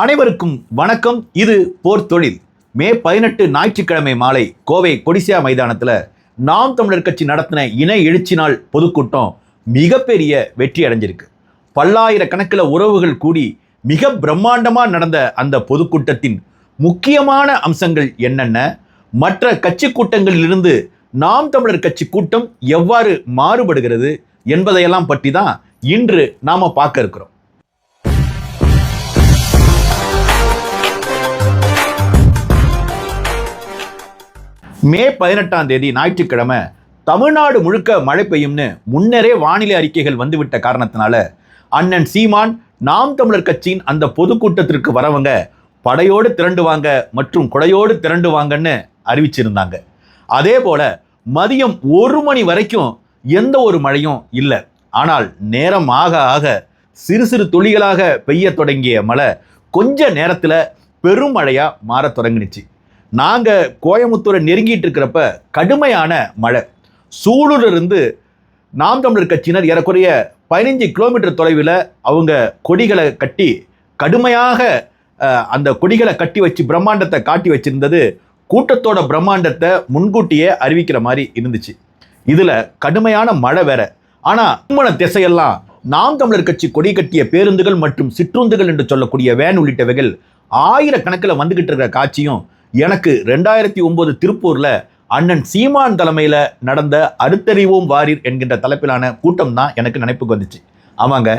அனைவருக்கும் வணக்கம். இது போர் தொழில். மே பதினெட்டு ஞாயிற்றுக்கிழமை மாலை கோவை கொடிசியா மைதானத்தில் நாம் தமிழர் கட்சி நடத்தின இணை எழுச்சி நாள் பொதுக்கூட்டம் மிகப்பெரிய வெற்றி அடைஞ்சிருக்கு. பல்லாயிரக்கணக்கில் உறவுகள் கூடி மிக பிரம்மாண்டமாக நடந்த அந்த பொதுக்கூட்டத்தின் முக்கியமான அம்சங்கள் என்னென்ன? மற்ற கட்சி கூட்டங்களிலிருந்து நாம் தமிழர் கட்சி கூட்டம் எவ்வாறு மாறுபடுகிறது என்பதையெல்லாம் பற்றி தான் இன்று நாம பார்க்க இருக்கிறோம். மே பதினெட்டாம் தேதி ஞாயிற்றுக்கிழமை தமிழ்நாடு முழுக்க மழை பெய்யும்னு முன்னரே வானிலை அறிக்கைகள் வந்துவிட்ட காரணத்தினால அண்ணன் சீமான் நாம் தமிழர் கட்சியின் அந்த பொதுக்கூட்டத்திற்கு வரவங்க படையோடு திரண்டுவாங்க மற்றும் கொடையோடு திரண்டுவாங்கன்னு அறிவிச்சிருந்தாங்க. அதே போல மதியம் ஒரு மணி வரைக்கும் எந்த ஒரு மழையும் இல்லை. ஆனால் நேரம் ஆக ஆக சிறு சிறு துளிகளாக பெய்ய தொடங்கிய மழை கொஞ்ச நேரத்தில் பெருமழையாக மாறத் தொடங்கினுச்சு நாங்கள் கோயமுத்தூரை நெருங்கிட்டு இருக்கிறப்ப கடுமையான மழை. சூலூரிலிருந்து நாம் தமிழர் கட்சியினர் ஏறக்குறைய பதினஞ்சு கிலோமீட்டர் தொலைவில் அவங்க கொடிகளை கட்டி கடுமையாக அந்த கொடிகளை கட்டி வச்சு பிரம்மாண்டத்தை காட்டி வச்சிருந்தது கூட்டத்தோட பிரம்மாண்டத்தை முன்கூட்டியே அறிவிக்கிற மாதிரி இருந்துச்சு. இதில் கடுமையான மழை வேற. ஆனால் திருமண திசையெல்லாம் நாம் தமிழர் கட்சி கொடி கட்டிய பேருந்துகள் மற்றும் சிற்றுந்துகள் என்று சொல்லக்கூடிய வேன் உள்ளிட்டவைகள் ஆயிரக்கணக்கில் வந்துகிட்டு இருக்கிற காட்சியும் எனக்கு ரெண்டாயிரத்தி ஒன்பது திருப்பூர்ல அண்ணன் சீமான் தலைமையில் நடந்த அடுத்தறிவோம் வாரீர் என்கின்ற தலைப்பிலான கூட்டம் தான் எனக்கு நினைப்புக்கு வந்துச்சு. ஆமாங்க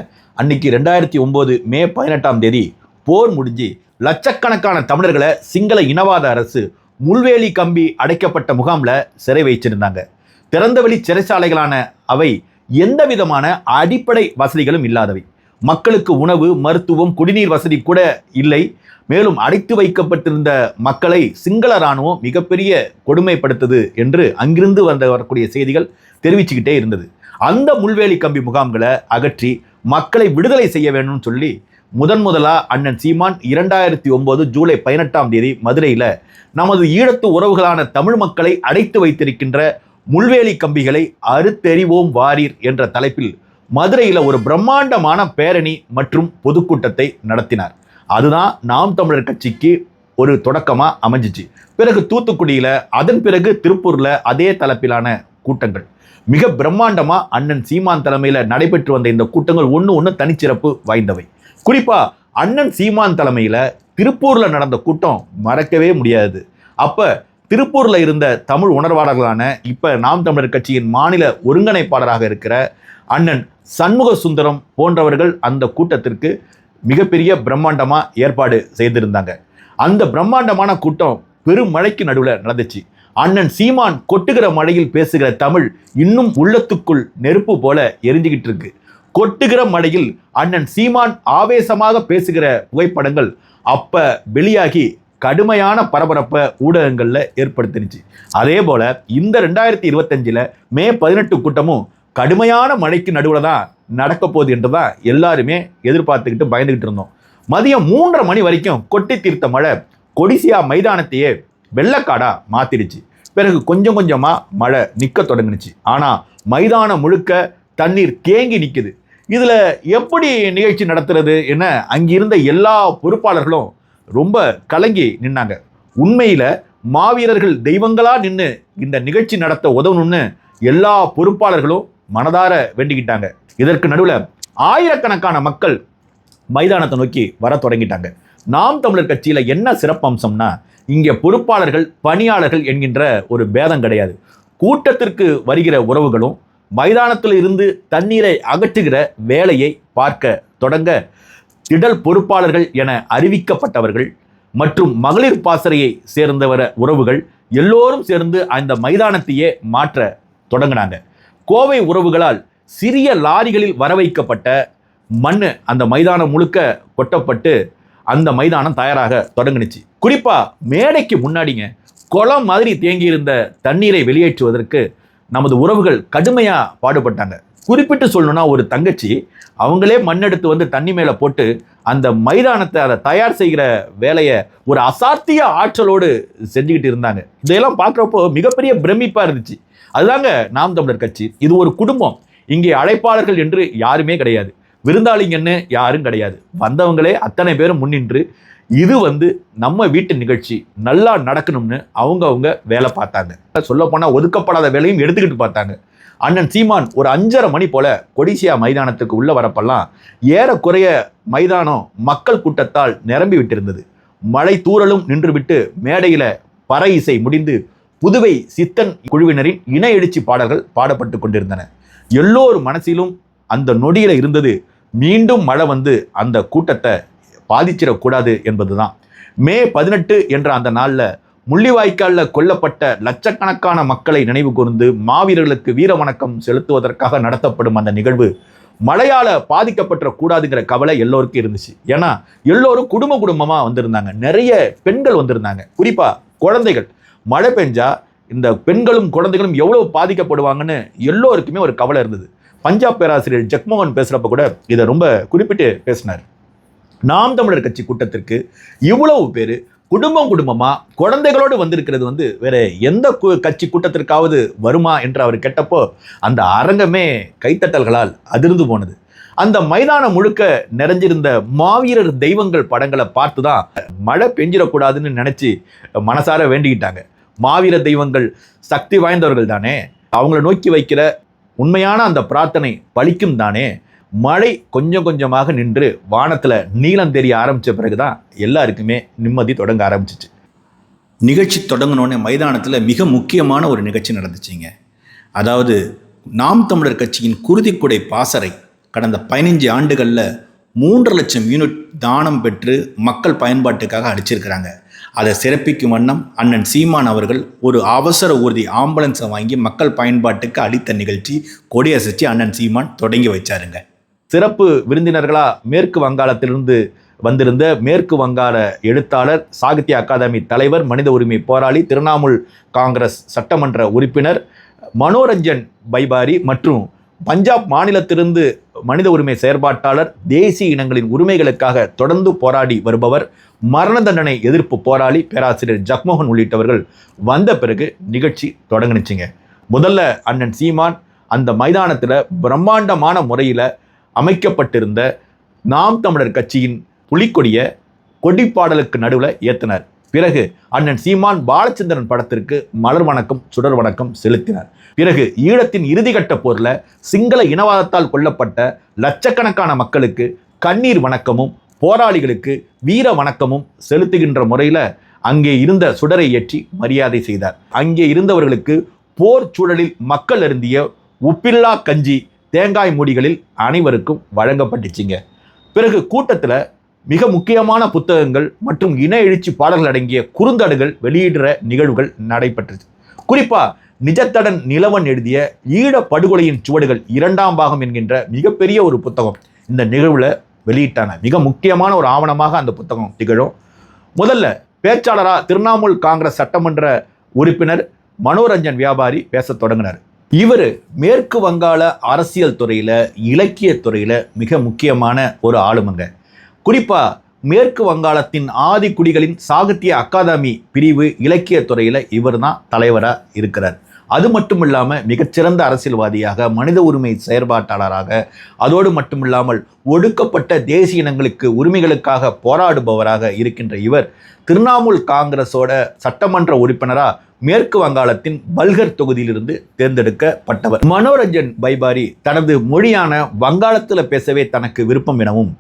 அன்னைக்கு ரெண்டாயிரத்தி ஒம்பது மே பதினெட்டாம் தேதி போர் முடிஞ்சு லட்சக்கணக்கான தமிழர்களை சிங்கள இனவாத அரசு முள்வேலி கம்பி அடைக்கப்பட்ட முகாம்ல சிறை வைச்சிருந்தாங்க. திறந்தவெளி சிறைச்சாலைகளான அவை எந்த விதமான அடிப்படை வசதிகளும் இல்லாதவை. மக்களுக்கு உணவு மருத்துவம் குடிநீர் வசதி கூட இல்லை. மேலும் அடைத்து வைக்கப்பட்டிருந்த மக்களை சிங்கள இராணுவம் மிகப்பெரிய கொடுமைப்படுத்துது என்று அங்கிருந்து வந்த வரக்கூடிய செய்திகள் தெரிவிச்சுக்கிட்டே இருந்தது. அந்த முள்வேலி கம்பி முகாம்களை அகற்றி மக்களை விடுதலை செய்ய வேணும்னு சொல்லி முதன் முதலா அண்ணன் சீமான் இரண்டாயிரத்தி ஒன்பது ஜூலை பதினெட்டாம் தேதி மதுரையில் நமது ஈழத்து உறவுகளான தமிழ் மக்களை அடைத்து வைத்திருக்கின்ற முள்வேலி கம்பிகளை அறுத்தெறிவோம் வாரீர் என்ற தலைப்பில் மதுரையில் ஒரு பிரம்மாண்டமான பேரணி மற்றும் பொதுக்கூட்டத்தை நடத்தினார். அதுதான் நாம் தமிழர் கட்சிக்கு ஒரு தொடக்கமாக அமைஞ்சிச்சு. பிறகு தூத்துக்குடியில் அதன் பிறகு திருப்பூரில் அதே தலைப்பிலான கூட்டங்கள். மிக பிரம்மாண்டமாக அண்ணன் சீமான் தலைமையில் நடைபெற்று வந்த இந்த கூட்டங்கள் ஒன்று ஒன்று தனிச்சிறப்பு வாய்ந்தவை. குறிப்பாக அண்ணன் சீமான் தலைமையில் திருப்பூரில் நடந்த கூட்டம் மறக்கவே முடியாது. அப்போ திருப்பூரில் இருந்த தமிழ் உணர்வாளர்களான இப்போ நாம் தமிழர் கட்சியின் மாநில ஒருங்கிணைப்பாளராக இருக்கிற அண்ணன் சண்முக சுந்தரம் போன்றவர்கள் அந்த கூட்டத்திற்கு மிகப்பெரிய பிரம்மாண்டமாக ஏற்பாடு செய்திருந்தாங்க. அந்த பிரம்மாண்டமான கூட்டம் பெரும் மழைக்கு நடுவில் நடந்துச்சு. அண்ணன் சீமான் கொட்டுகிற மழையில் பேசுகிற தமிழ் இன்னும் உள்ளத்துக்குள் நெருப்பு போல எரிஞ்சுக்கிட்டு இருக்கு. கொட்டுகிற மழையில் அண்ணன் சீமான் ஆவேசமாக பேசுகிற புகைப்படங்கள் அப்ப வெளியாகி கடுமையான பரபரப்பை ஊடகங்களில் ஏற்படுத்தினுச்சு. அதே போல இந்த ரெண்டாயிரத்தி இருபத்தஞ்சில் மே பதினெட்டு கூட்டமும் கடுமையான மழைக்கு நடுவில் தான் நடக்க போகுது என்று தான் எல்லாருமே எதிர்பார்த்துக்கிட்டு பயந்துகிட்டு இருந்தோம். மதியம் மூன்றரை மணி வரைக்கும் கொட்டி தீர்த்த மழை கொடிசியா மைதானத்தையே வெள்ளக்காடா மாத்திடுச்சு. பிறகு கொஞ்சம் கொஞ்சமாக மழை நிற்க தொடங்குனுச்சு ஆனால் மைதானம் முழுக்க தண்ணீர் தேங்கி நிற்குது இதில் எப்படி நிகழ்ச்சி நடத்துறது என அங்கிருந்த எல்லா பொறுப்பாளர்களும் ரொம்ப கலங்கி நின்னாங்க. உண்மையில் மாவீரர்கள் தெய்வங்களாக நின்று இந்த நிகழ்ச்சி நடத்த உதவணும்னு எல்லா பொறுப்பாளர்களும் மனதார வேண்டிக்கிட்டாங்க. இதற்கு நடுவில் ஆயிரக்கணக்கான மக்கள் மைதானத்தை நோக்கி வர தொடங்கிட்டாங்க. நாம் தமிழர் கட்சியில் என்ன சிறப்பம்சம்னா இங்கே பொறுப்பாளர்கள் பணியாளர்கள் என்கின்ற ஒரு பேதம் கிடையாது. கூட்டத்திற்கு வருகிற உறவுகளும் மைதானத்தில் இருந்து தண்ணீரை அகற்றுகிற வேலையை பார்க்க தொடங்க திடல் பொறுப்பாளர்கள் என அறிவிக்கப்பட்டவர்கள் மற்றும் மகளிர் பாசறையை சேர்ந்தவர உறவுகள் எல்லோரும் சேர்ந்து அந்த மைதானத்தையே மாற்ற தொடங்கினாங்க. கோவை உறவுகளால் சிறிய லாரிகளில் வரவைக்கப்பட்ட மண் அந்த மைதானம் முழுக்க கொட்டப்பட்டு அந்த மைதானம் தயாராக தொடங்குனுச்சு. குறிப்பாக மேடைக்கு முன்னாடிங்க குளம் மாதிரி தேங்கியிருந்த தண்ணீரை வெளியேற்றுவதற்கு நமது உறவுகள் கடுமையாக பாடுபட்டாங்க. குறிப்பிட்டு சொல்லணும்னா ஒரு தங்கச்சி அவங்களே மண்ணெடுத்து வந்து தண்ணி மேலே போட்டு அந்த மைதானத்தை அதை தயார் செய்கிற வேலையை ஒரு அசாத்திய ஆற்றலோடு செஞ்சுக்கிட்டு இருந்தாங்க. இதையெல்லாம் பார்க்குறப்போ மிகப்பெரிய பிரமிப்பாக இருந்துச்சு. அதுதாங்க நாம் தமிழர் கட்சி. இது ஒரு குடும்பம். இங்கே அழைப்பாளர்கள் என்று யாருமே கிடையாது. விருந்தாளிங்கன்னு யாரும் கிடையாது. வந்தவங்களே அத்தனை பேரும் முன்னின்று இது வந்து நம்ம வீட்டு நிகழ்ச்சி. நல்லா நடக்கணும்னு அவங்க அவங்க வேலை பார்த்தாங்க. சொல்லப்போனால் ஒதுக்கப்படாத வேலையும் எடுத்துக்கிட்டு பார்த்தாங்க. அண்ணன் சீமான் ஒரு அஞ்சரை மணி போல கொடிசியா மைதானத்துக்கு உள்ள வரப்பெல்லாம் ஏறக்குறைய மைதானம் மக்கள் கூட்டத்தால் நிரம்பி விட்டிருந்தது. மழை தூரலும் நின்றுவிட்டு மேடையில பறை இசை முடிந்து புதுவை சித்தன் குழுவினரின் இன எழுச்சி பாடல்கள் பாடப்பட்டு கொண்டிருந்தன. எல்லோர் மனசிலும் அந்த நொடியில் இருந்தது மீண்டும் மழை வந்து அந்த கூட்டத்தை பாதிச்சிடக்கூடாது என்பதுதான். மே பதினெட்டு என்ற அந்த நாளில் முள்ளிவாய்க்காலில் கொல்லப்பட்ட லட்சக்கணக்கான மக்களை நினைவு கூர்ந்து மாவீரர்களுக்கு வீர வணக்கம் செலுத்துவதற்காக நடத்தப்படும் அந்த நிகழ்வு மழையால் பாதிக்கப்பட்ட கூடாதுங்கிற கவலை எல்லோருக்கும் இருந்துச்சு. ஏன்னா எல்லோரும் குடும்ப குடும்பமாக வந்திருந்தாங்க. நிறைய பெண்கள் வந்திருந்தாங்க. குறிப்பாக குழந்தைகள். மழை பெஞ்சா இந்த பெண்களும் குழந்தைகளும் எவ்வளவு பாதிக்கப்படுவாங்கன்னு எல்லோருக்குமே ஒரு கவலை இருந்தது. பஞ்சாப் பேராசிரியர் ஜக்மோகன் பேசுகிறப்ப கூட இதை ரொம்ப குறிப்பிட்டு பேசினார். நாம் தமிழர் கட்சி கூட்டத்திற்கு இவ்வளவு பேர் குடும்பம் குடும்பமாக குழந்தைகளோடு வந்திருக்கிறது வந்து வேற எந்த கு- கட்சி கூட்டத்திற்காவது வருமா என்று அவர் கேட்டப்போ அந்த அரங்கமே கைத்தட்டல்களால் அதிர்ந்து போனது. அந்த மைதானம் முழுக்க நிறைஞ்சிருந்த மாவீரர் தெய்வங்கள் படங்களை பார்த்து தான் மழை பெஞ்சிடக்கூடாதுன்னு நினச்சி மனசார வேண்டிக்கிட்டாங்க. மாவீர தெய்வங்கள் சக்தி வாய்ந்தவர்கள் தானே? அவங்கள நோக்கி வைக்கிற உண்மையான அந்த பிரார்த்தனை பலிக்கும் தானே? மழை கொஞ்சம் கொஞ்சமாக நின்று வானத்தில் நீளம் தெரிய ஆரம்பித்த பிறகு தான் எல்லாருக்குமே நிம்மதி தொடங்க ஆரம்பிச்சிச்சு. நிகழ்ச்சி தொடங்கினோடனே மைதானத்தில் மிக முக்கியமான ஒரு நிகழ்ச்சி நடந்துச்சுங்க. அதாவது நாம் தமிழர் கட்சியின் குருதிக்குடை பாசறை கடந்த பதினஞ்சு ஆண்டுகளில் மூன்று லட்சம் யூனிட் தானம் பெற்று மக்கள் பயன்பாட்டுக்காக அடிச்சிருக்கிறாங்க. அதை சிறப்பிக்கும் வண்ணம் அண்ணன் சீமான் அவர்கள் ஒரு அவசர ஊர்தி ஆம்புலன்ஸை வாங்கி மக்கள் பயன்பாட்டுக்கு அளித்த நிகழ்ச்சி கொடியசைச்சு அண்ணன் சீமான் தொடங்கி வச்சாருங்க. சிறப்பு விருந்தினர்களா மேற்கு வங்காளத்திலிருந்து வந்திருந்த மேற்கு வங்காள எழுத்தாளர் சாகித்ய அகாதமி தலைவர் மனித உரிமை போராளி திரிணாமுல் காங்கிரஸ் சட்டமன்ற உறுப்பினர் மனோரஞ்சன் பைபாரி மற்றும் பஞ்சாப் மாநிலத்திலிருந்து மனித உரிமை செயற்பாட்டாளர் தேசிய இனங்களின் உரிமைகளுக்காக தொடர்ந்து போராடி வருபவர் மரண தண்டனை எதிர்ப்பு போராளி பேராசிரியர் ஜக்மோகன் உள்ளிட்டவர்கள் வந்த பிறகு நிகழ்ச்சி தொடங்கினுச்சிங்க. முதல்ல அண்ணன் சீமான் அந்த மைதானத்தில் பிரம்மாண்டமான முறையில் அமைக்கப்பட்டிருந்த நாம் தமிழர் கட்சியின் புலிக்கொடிய கொடிப்பாடலுக்கு நடுவில் ஏத்தினார். பிறகு அண்ணன் சீமான் பாலச்சந்திரன் படத்திற்கு மலர் வணக்கம் சுடர் வணக்கம் செலுத்தினார். பிறகு ஈழத்தின் இறுதிக்கட்ட போரில் சிங்கள இனவாதத்தால் கொல்லப்பட்ட லட்சக்கணக்கான மக்களுக்கு கண்ணீர் வணக்கமும் போராளிகளுக்கு வீர வணக்கமும் செலுத்துகின்ற முறையில் அங்கே இருந்த சுடரை ஏற்றி மரியாதை செய்தார். அங்கே இருந்தவர்களுக்கு போர் சூழலில் மக்கள் அருந்திய உப்பில்லா கஞ்சி தேங்காய் மூடிகளில் அனைவருக்கும் வழங்கப்பட்டுச்சுங்க. பிறகு கூட்டத்தில் மிக முக்கியமான புத்தகங்கள் மற்றும் இன எழுச்சி பாடல்கள் அடங்கிய குறுந்தடுகள் வெளியிடுற நிகழ்வுகள் நடைபெற்றது. குறிப்பாக நிஜத்தடன் நிலவன் எழுதிய ஈழ படுகொலையின் சுவடுகள் இரண்டாம் பாகம் என்கின்ற மிகப்பெரிய ஒரு புத்தகம் இந்த நிகழ்வில் வெளியிட்டான மிக முக்கியமான ஒரு ஆவணமாக அந்த புத்தகம் திகழும். முதல்ல பேச்சாளராக திரிணாமுல் காங்கிரஸ் சட்டமன்ற உறுப்பினர் மனோரஞ்சன் வியாபாரி பேசத் தொடங்கினார். இவர் மேற்கு வங்காள அரசியல் துறையில் இலக்கிய துறையில் மிக முக்கியமான ஒரு ஆளுமங்க. குறிப்பாக மேற்கு வங்காளத்தின் ஆதி குடிகளின் சாகித்ய அகாதமி பிரிவு இலக்கிய துறையில் இவர் தான் தலைவராக இருக்கிறார். அது மட்டும் இல்லாமல் மிகச்சிறந்த அரசியல்வாதியாக மனித உரிமை செயற்பாட்டாளராக அதோடு மட்டுமில்லாமல் ஒடுக்கப்பட்ட தேசிய இனங்களுக்கு உரிமைகளுக்காக போராடுபவராக இருக்கின்ற இவர் திரிணாமுல் காங்கிரஸோட சட்டமன்ற உறுப்பினராக மேற்கு வங்காளத்தின் பல்கர் தொகுதியிலிருந்து தேர்ந்தெடுக்கப்பட்டவர். மனோரஞ்சன் பைபாரி தனது மொழியான வங்காளத்தில் பேசவே தனக்கு விருப்பம் எனவும்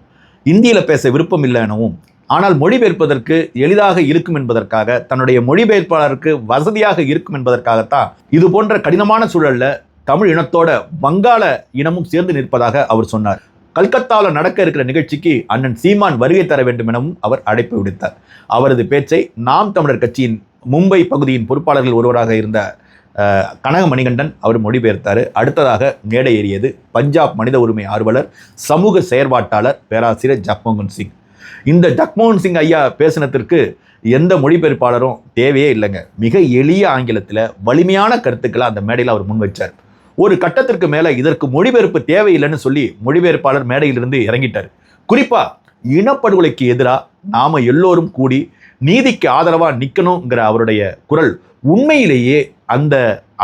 இந்தியில் பேச விருப்பம் இல்லை எனவும் ஆனால் மொழிபெயர்ப்பதற்கு எளிதாக இருக்கும் என்பதற்காக தன்னுடைய மொழிபெயர்ப்பாளருக்கு வசதியாக இருக்கும் என்பதற்காகத்தான் இது போன்ற கடினமான சூழல்ல தமிழ் இனத்தோட வங்காள இனமும் சேர்ந்து நிற்பதாக அவர் சொன்னார். கல்கத்தாவில் நடக்க இருக்கிற நிகழ்ச்சிக்கு அண்ணன் சீமான் வருகை தர வேண்டும் எனவும் அவர் அழைப்பு விடுத்தார். அவரது பேச்சை நாம் தமிழர் கட்சியின் மும்பை பகுதியின் பொறுப்பாளர்கள் ஒருவராக இருந்த கனக மணிகண்டன் அவர் மொழிபெயர்த்தார். அடுத்ததாக மேடை ஏறியது பஞ்சாப் மனித உரிமை ஆர்வலர் சமூக செயற்பாட்டாளர் பேராசிரியர் ஜக்மோகன் சிங். இந்த ஜக்மோகன் சிங் ஐயா பேசினத்திற்கு எந்த மொழிபெயர்ப்பாளரும் தேவையே இல்லைங்க. மிக எளிய ஆங்கிலத்தில் வலிமையான கருத்துக்களை அந்த மேடையில் அவர் முன்வைச்சார். ஒரு கட்டத்திற்கு மேலே இதற்கு மொழிபெயர்ப்பு தேவையில்லைன்னு சொல்லி மொழிபெயர்ப்பாளர் மேடையிலிருந்து இறங்கிட்டார். குறிப்பாக இனப்படுகொலைக்கு எதிராக நாம் எல்லோரும் கூடி நீதிக்கு ஆதரவாக நிற்கணுங்கிற அவருடைய குரல் உண்மையிலேயே அந்த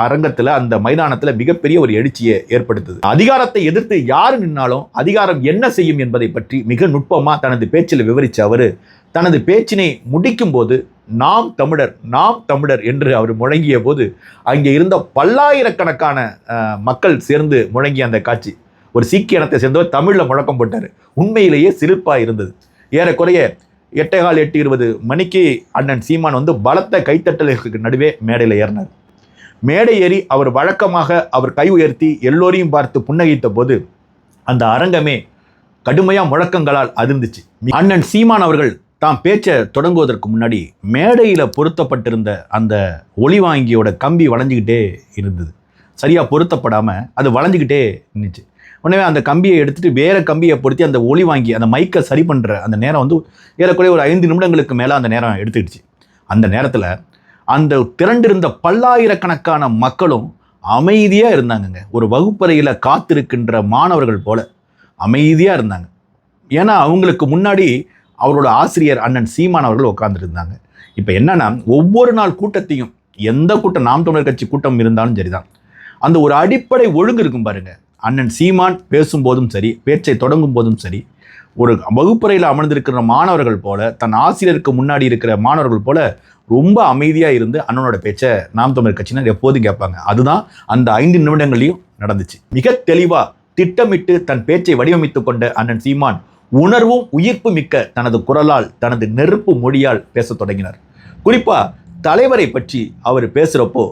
அரங்கத்துல அந்த மைதானத்துல மிகப்பெரிய ஒரு எழுச்சியை ஏற்படுத்துது. அதிகாரத்தை எதிர்த்து யாரு நின்னாலும் அதிகாரம் என்ன செய்யும் என்பதை பற்றி மிக நுட்பமா தனது பேச்சில் விவரிச்ச அவரு தனது பேச்சினை முடிக்கும் போது நாம் தமிழர் நாம் தமிழர் என்று அவர் முழங்கிய போது அங்கே இருந்த பல்லாயிரக்கணக்கான மக்கள் சேர்ந்து முழங்கிய அந்த காட்சி. ஒரு சீக்கிய இனத்தை சேர்ந்தவர் தமிழில் முழக்கம் போட்டார். உண்மையிலேயே சிரிப்பாக இருந்தது. ஏறக்குறைய எட்டேகால் எட்டு இருபது மணிக்கு அண்ணன் சீமான் வந்து பலத்த கைத்தட்டலுக்கு நடுவே மேடையில் ஏறினார். மேடை ஏறி அவர் வழக்கமாக அவர் கை உயர்த்தி எல்லோரையும் பார்த்து புன்னகைத்த போது அந்த அரங்கமே கடுமையாக முழக்கங்களால் அதிர்ந்துச்சு. அண்ணன் சீமான் அவர்கள் தாம் பேச்சை தொடங்குவதற்கு முன்னாடி மேடையில் பொருத்தப்பட்டிருந்த அந்த ஒளிவாங்கியோட கம்பி வளைஞ்சிக்கிட்டே இருந்தது. சரியாக பொருத்தப்படாமல் அது வளைஞ்சிக்கிட்டே நின்றுச்சு உடனே அந்த கம்பியை எடுத்துட்டு வேற கம்பியை பொருத்தி அந்த ஒளி வாங்கி அந்த மைக்கை சரி பண்ணுற அந்த நேரம் வந்து ஏறக்குறைய ஒரு ஐந்து நிமிடங்களுக்கு மேலே அந்த நேரம் எடுத்துக்கிடுச்சு. அந்த நேரத்தில் அந்த திரண்டிருந்த பல்லாயிரக்கணக்கான மக்களும் அமைதியாக இருந்தாங்கங்க. ஒரு வகுப்பறையில் காத்திருக்கின்ற மாணவர்கள் போல அமைதியாக இருந்தாங்க. ஏன்னா அவங்களுக்கு முன்னாடி அவரோட ஆசிரியர் அண்ணன் சீமான் அவர்கள் உட்காந்துருந்தாங்க இப்போ என்னென்னா ஒவ்வொரு நாள் கூட்டத்தையும் எந்த கூட்டம் நாம் தமிழர் கட்சி கூட்டம் இருந்தாலும் சரிதான். அந்த ஒரு அடிப்படை ஒழுங்கு இருக்கும் பாருங்கள் அண்ணன் சீமான் பேசும்போதும் சரி பேச்சை தொடங்கும் போதும் சரி ஒரு வகுப்பறையில் அமர்ந்திருக்கிற மாணவர்கள் போல தன் ஆசிரியருக்கு முன்னாடி இருக்கிற மாணவர்கள் போல ரொம்ப அமைதியாக இருந்து அண்ணனோட பேச்சை நாம் தமிழ் கட்சியினர் எப்போதும் கேட்பாங்க. அதுதான் அந்த ஐந்து நிமிடங்களையும் நடந்துச்சு. மிக தெளிவாக திட்டமிட்டு தன் பேச்சை வடிவமைத்து கொண்ட அண்ணன் சீமான் உணர்வும் உயிர்ப்பு மிக்க தனது குரலால் தனது நெருப்பு மொழியால் பேசத் தொடங்கினார். குறிப்பாக தலைவரை பற்றி அவர் பேசுகிறப்போ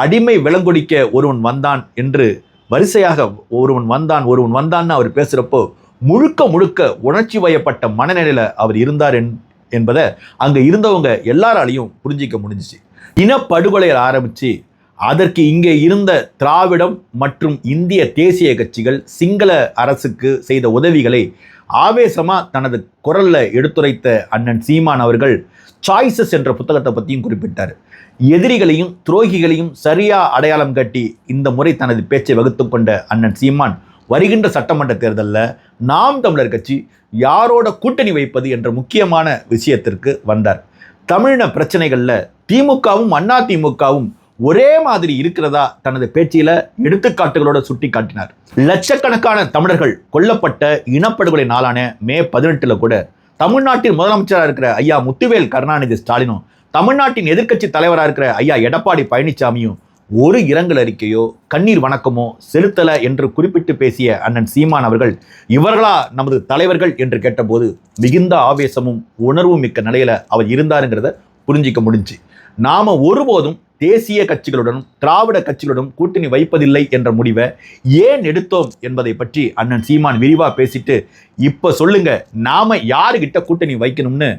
அடிமை விலங்கொடிக்க ஒருவன் வந்தான் என்று வரிசையாக ஒருவன் வந்தான் ஒருவன் வந்தான்னு அவர் பேசுகிறப்போ முழுக்க முழுக்க உணர்ச்சி வயப்பட்ட மனநிலையில் அவர் இருந்தார் என் என்பதை அங்கே இருந்தவங்க எல்லாராலையும் புரிஞ்சிக்க முடிஞ்சிச்சு. இனப்படுகொலையை ஆரம்பித்து அதற்கு இங்கே இருந்த திராவிடம் மற்றும் இந்திய தேசிய கட்சிகள் சிங்கள அரசுக்கு செய்த உதவிகளை ஆவேசமாக தனது குரலில் எடுத்துரைத்த அண்ணன் சீமான் அவர்கள் சாய்ஸஸ் என்ற புத்தகத்தை பற்றியும் குறிப்பிட்டார். எதிரிகளையும் துரோகிகளையும் சரியா அடையாளம் காட்டி இந்த முறை தனது பேச்சை வகுத்து கொண்ட அண்ணன் சீமான் வருகின்ற சட்டமன்ற தேர்தலில் நாம் தமிழர் கட்சி யாரோட கூட்டணி வைப்பது என்ற முக்கியமான விஷயத்திற்கு வந்தார். தமிழின பிரச்சனைகளில் திமுகவும் அண்ணா திமுகவும் ஒரே மாதிரி இருக்கிறதா தனது பேச்சில எடுத்துக்காட்டுகளோட சுட்டி காட்டினார். லட்சக்கணக்கான தமிழர்கள் கொல்லப்பட்ட இனப்படுகொலை நாளான மே பதினெட்டுல கூட தமிழ்நாட்டின் முதலமைச்சராக இருக்கிற ஐயா முத்துவேல் கருணாநிதி ஸ்டாலினும் தமிழ்நாட்டின் எதிர்க்கட்சி தலைவராக இருக்கிற ஐயா எடப்பாடி பழனிசாமியும் ஒரு இரங்கல் அறிக்கையோ கண்ணீர் வணக்கமோ செலுத்தல என்று குறிப்பிட்டு பேசிய அண்ணன் சீமான் அவர்கள் இவர்களா நமது தலைவர்கள் என்று கேட்டபோது மிகுந்த ஆவேசமும் உணர்வும் மிக்க நிலையில அவர் இருந்தாருங்கிறத புரிஞ்சிக்க முடிஞ்சு. நாம ஒருபோதும் தேசிய கட்சிகளுடனும் திராவிட கட்சிகளுடன் கூட்டணி வைப்பதில்லை என்ற முடிவை ஏன் எடுத்தோம் என்பதை பற்றி அண்ணன் சீமான் விரிவாக பேசிட்டு இப்போ சொல்லுங்க நாம யாருக்கிட்ட கூட்டணி வைக்கணும்னு?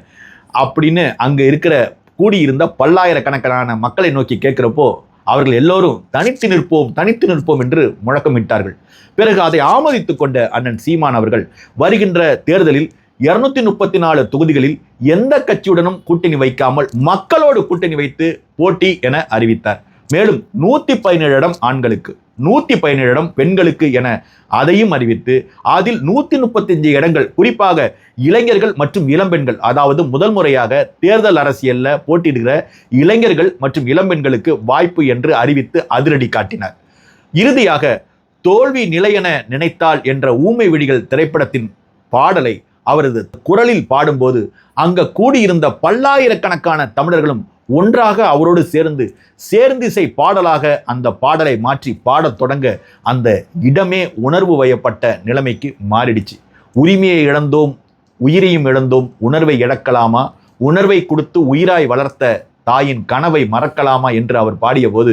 அப்படின்னு அங்கே இருக்கிற கூடியிருந்த பல்லாயிரக்கணக்கான மக்களை நோக்கி கேட்குறப்போ அவர்கள் எல்லோரும் தனித்து நிற்போம் தனித்து நிற்போம் என்று முழக்கமிட்டார்கள். பிறகு அதை ஆமதித்து கொண்ட அண்ணன் சீமான் அவர்கள் வருகின்ற தேர்தலில் இருநூத்தி முப்பத்தி நாலு தொகுதிகளில் எந்த கட்சியுடனும் கூட்டணி வைக்காமல் மக்களோடு கூட்டணி வைத்து போட்டி என அறிவித்தார். மேலும் நூத்தி பதினேழு இடம் ஆண்களுக்கு நூத்தி பதினேழு இடம் பெண்களுக்கு என அதையும் அறிவித்து அதில் நூத்தி முப்பத்தஞ்சு இடங்கள் குறிப்பாக இளைஞர்கள் மற்றும் இளம்பெண்கள் அதாவது முதல் முறையாக தேர்தல் அரசியல்ல போட்டியிடுகிற இளைஞர்கள் மற்றும் இளம்பெண்களுக்கு வாய்ப்பு என்று அறிவித்து அதிரடி காட்டினார். இறுதியாக தோல்வி நிலையென நினைத்தால் என்ற ஊமை விழிகள் திரைப்படத்தின் பாடலை அவரது குரலில் பாடும்போது அங்க கூடியிருந்த பல்லாயிரக்கணக்கான தமிழர்களும் ஒன்றாக அவரோடு சேர்ந்து சேர்ந்திசை பாடலாக அந்த பாடலை மாற்றி பாடத் தொடங்க அந்த இடமே உணர்வு வயப்பட்ட நிலைமைக்கு மாறிடுச்சு. உரிமையை இழந்தோம் உயிரையும் இழந்தோம் உணர்வை இழக்கலாமா? உணர்வை கொடுத்து உயிராய் வளர்த்த தாயின் கனவை மறக்கலாமா என்று அவர் பாடிய போது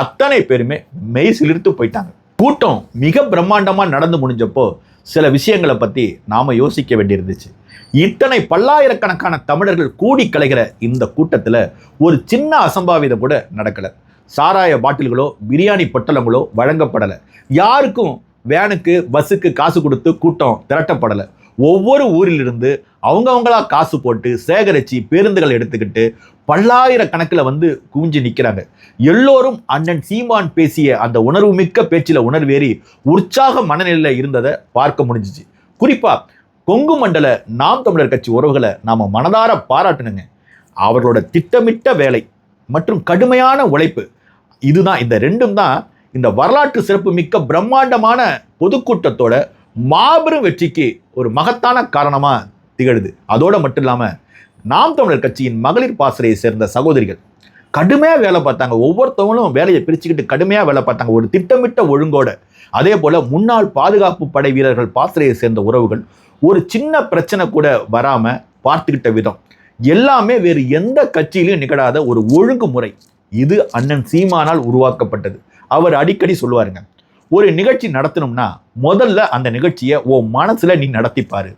அத்தனை பேருமே மெய் சிலிர்த்து போயிட்டாங்க. கூட்டம் மிக பிரம்மாண்டமாக நடந்து முடிஞ்சப்போ சில விஷயங்களை பற்றி நாம் யோசிக்க வேண்டியிருந்துச்சு. இத்தனை பல்லாயிரக்கணக்கான தமிழர்கள் கூடி கலைகிற இந்த கூட்டத்தில் ஒரு சின்ன அசம்பாவிதம் கூட நடக்கலை. சாராய பாட்டில்களோ பிரியாணி பொட்டலங்களோ வழங்கப்படலை. யாருக்கும் வேனுக்கு பஸ்ஸுக்கு காசு கொடுத்து கூட்டம் திரட்டப்படலை. ஒவ்வொரு ஊரிலிருந்து அவங்கவங்களா காசு போட்டு சேகரித்து பேருந்துகள் எடுத்துக்கிட்டு பல்லாயிரக்கணக்கில் வந்து குவிஞ்சு நிற்கிறாங்க. எல்லோரும் அண்ணன் சீமான் பேசிய அந்த உணர்வு மிக்க பேச்சில் உணர்வேறி உற்சாக மனநிலையில் இருந்ததை பார்க்க முடிஞ்சிச்சு. குறிப்பாக கொங்கு மண்டல நாம் தமிழர் கட்சி உறவுகளை நாம் மனதார பாராட்டணுங்க. அவர்களோட திட்டமிட்ட வேலை மற்றும் கடுமையான உழைப்பு இதுதான் இந்த ரெண்டும் தான் இந்த வரலாற்று சிறப்பு மிக்க பிரம்மாண்டமான பொதுக்கூட்டத்தோட மாபெரும் வெற்றிக்கு ஒரு மகத்தான காரணமாக திகழுது. அதோடு மட்டும் இல்லாமல் நாம் தமிழர் கட்சியின் மகளிர் பாசறையை சேர்ந்த சகோதரிகள் கடுமையாக வேலை பார்த்தாங்க. ஒவ்வொருத்தவங்களும் வேலையை பிரிச்சுக்கிட்டு கடுமையாக வேலை பார்த்தாங்க. ஒரு திட்டமிட்ட ஒழுங்கோட. அதே போல் முன்னாள் பாதுகாப்பு படை வீரர்கள் பாசறையை சேர்ந்த உறவுகள் ஒரு சின்ன பிரச்சனை கூட வராமல் பார்த்துக்கிட்ட விதம். எல்லாமே வேறு எந்த கட்சியிலையும் நிகழாத ஒரு ஒழுங்குமுறை இது அண்ணன் சீமானால் உருவாக்கப்பட்டது. அவர் அடிக்கடி சொல்லுவாருங்க. ஒரு நிகழ்ச்சி நடத்தணும்னா முதல்ல அந்த நிகழ்ச்சியை ஓ மனசில் நீ நடத்திப்பாரு.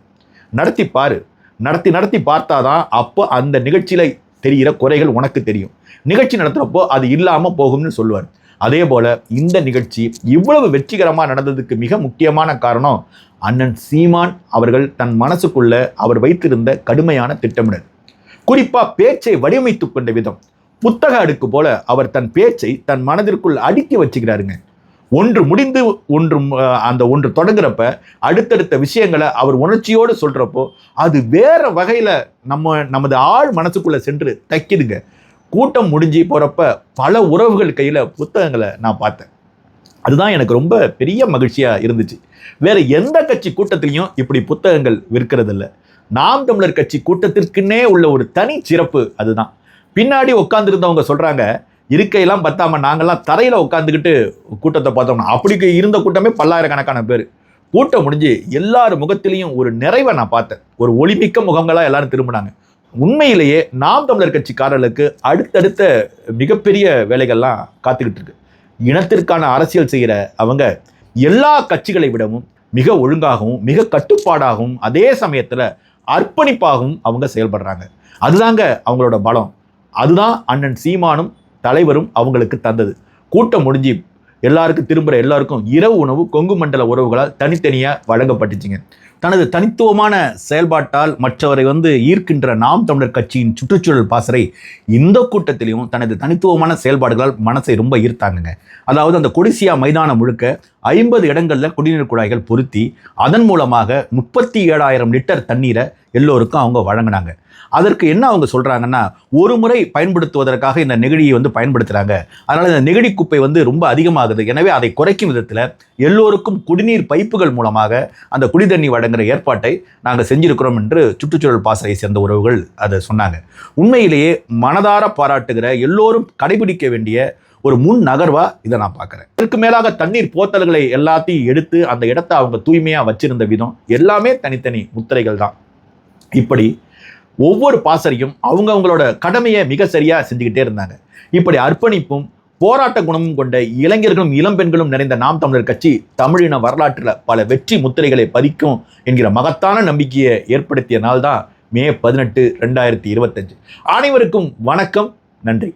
நடத்திப்பாரு. நடத்தி நடத்தி பார்த்தாதான் அப்போ அந்த நிகழ்ச்சியில் தெரிகிற குறைகள் உனக்கு தெரியும். நிகழ்ச்சி நடத்துகிறப்போ அது இல்லாமல் போகும்னு சொல்லுவார். அதே போல் இந்த நிகழ்ச்சி இவ்வளவு வெற்றிகரமாக நடந்ததுக்கு மிக முக்கியமான காரணம் அண்ணன் சீமான் அவர்கள் தன் மனசுக்குள்ள அவர் வைத்திருந்த கடுமையான திட்டமிடல். குறிப்பாக பேச்சை வடிவமைத்து கொண்ட விதம். புத்தக அடுக்கு போல அவர் தன் பேச்சை தன் மனதிற்குள் அடுக்கி வச்சுக்கிறாருங்க. ஒன்று முடிந்து ஒன்று அந்த ஒன்று தொடங்குறப்ப அடுத்தடுத்த விஷயங்களை அவர் உணர்ச்சியோடு சொல்கிறப்போ அது வேறு வகையில் நம்ம நமது ஆள் மனசுக்குள்ளே சென்று தைக்கிதுங்க. கூட்டம் முடிஞ்சு போகிறப்ப பல உறவுகள் கையில் புத்தகங்களை நான் பார்த்தேன். அதுதான் எனக்கு ரொம்ப பெரிய மகிழ்ச்சியாக இருந்துச்சு. வேறு எந்த கட்சி கூட்டத்திலையும் இப்படி புத்தகங்கள் விற்கிறதில்ல. நாம் தமிழர் கட்சி கூட்டத்திற்குன்னே உள்ள ஒரு தனி சிறப்பு அதுதான். பின்னாடி உட்காந்துருந்தவங்க சொல்கிறாங்க இருக்கையெல்லாம் பத்தாம நாங்கள்லாம் தரையில் உட்காந்துக்கிட்டு கூட்டத்தை பார்த்தோம்னா அப்படி இருந்த கூட்டமே பல்லாயிரக்கணக்கான பேர். கூட்டம் முடிஞ்சு எல்லார் முகத்திலையும் ஒரு நிறைவை நான் பார்த்தேன். ஒரு ஒளிமிக்க முகங்களாக எல்லாரும் திரும்பினாங்க. உண்மையிலேயே நாம் தமிழர் கட்சிக்காரர்களுக்கு அடுத்தடுத்த மிகப்பெரிய வேலைகள்லாம் காத்துக்கிட்டு இருக்கு. இனத்திற்கான அரசியல் செய்கிற அவங்க எல்லா கட்சிகளை விடவும் மிக ஒழுங்காகவும் மிக கட்டுப்பாடாகவும் அதே சமயத்தில் அர்ப்பணிப்பாகவும் அவங்க செயல்படுறாங்க. அதுதாங்க அவங்களோட பலம். அதுதான் அண்ணன் சீமானும் தலைவரும் அவங்களுக்கு தந்தது. கூட்டம் முடிஞ்சு எல்லாருக்கும் திரும்புகிற எல்லாருக்கும் இரவு உணவு கொங்கு மண்டல உறவுகளால் தனித்தனியாக வழங்கப்பட்டுச்சுங்க. தனது தனித்துவமான செயல்பாட்டால் மற்றவரை வந்து ஈர்க்கின்ற நாம் தமிழர் கட்சியின் சுற்றுச்சூழல் பாசறை இந்த கூட்டத்திலையும் தனது தனித்துவமான செயல்பாடுகளால் மனசை ரொம்ப ஈர்த்தாங்கங்க. அதாவது அந்த கொடிசியா மைதானம் முழுக்க ஐம்பது இடங்களில் குடிநீர் குழாய்கள் பொருத்தி அதன் மூலமாக முப்பத்தி ஏழாயிரம் லிட்டர் தண்ணீரை எல்லோருக்கும் அவங்க வழங்கினாங்க. அதற்கு என்ன அவங்க சொல்கிறாங்கன்னா ஒரு முறை பயன்படுத்துவதற்காக இந்த நெகிழியை வந்து பயன்படுத்துகிறாங்க அதனால் இந்த நெகிழி குப்பை வந்து ரொம்ப அதிகமாகுது. எனவே அதை குறைக்கும் விதத்தில் எல்லோருக்கும் குடிநீர் பைப்புகள் மூலமாக அந்த குடி தண்ணி வழங்குகிற ஏற்பாட்டை நாங்கள் செஞ்சிருக்கிறோம் என்று சுற்றுச்சூழல் பாசறையை சேர்ந்த உறவுகள் அதை சொன்னாங்க. உண்மையிலேயே மனதார பாராட்டுகிற எல்லோரும் கடைபிடிக்க வேண்டிய ஒரு முன் நகர்வா இதை நான் பார்க்குறேன். இதற்கு மேலாக தண்ணீர் போத்தல்களை எல்லாத்தையும் எடுத்து அந்த இடத்த அவங்க தூய்மையாக வச்சிருந்த விதம் எல்லாமே தனித்தனி முத்திரைகள் தான். இப்படி ஒவ்வொரு பாசறையும் அவங்கவங்களோட கடமையை மிக சரியாக செஞ்சுக்கிட்டே இருந்தாங்க. இப்படி அர்ப்பணிப்பும் போராட்ட குணமும் கொண்ட இளைஞர்களும் இளம்பெண்களும் நிறைந்த நாம் தமிழர் கட்சி தமிழின வரலாற்றில் பல வெற்றி முத்திரைகளை பதிக்கும் என்கிற மகத்தான நம்பிக்கையை ஏற்படுத்திய நாள் தான் மே பதினெட்டு ரெண்டாயிரத்தி இருபத்தஞ்சு. அனைவருக்கும் வணக்கம். நன்றி.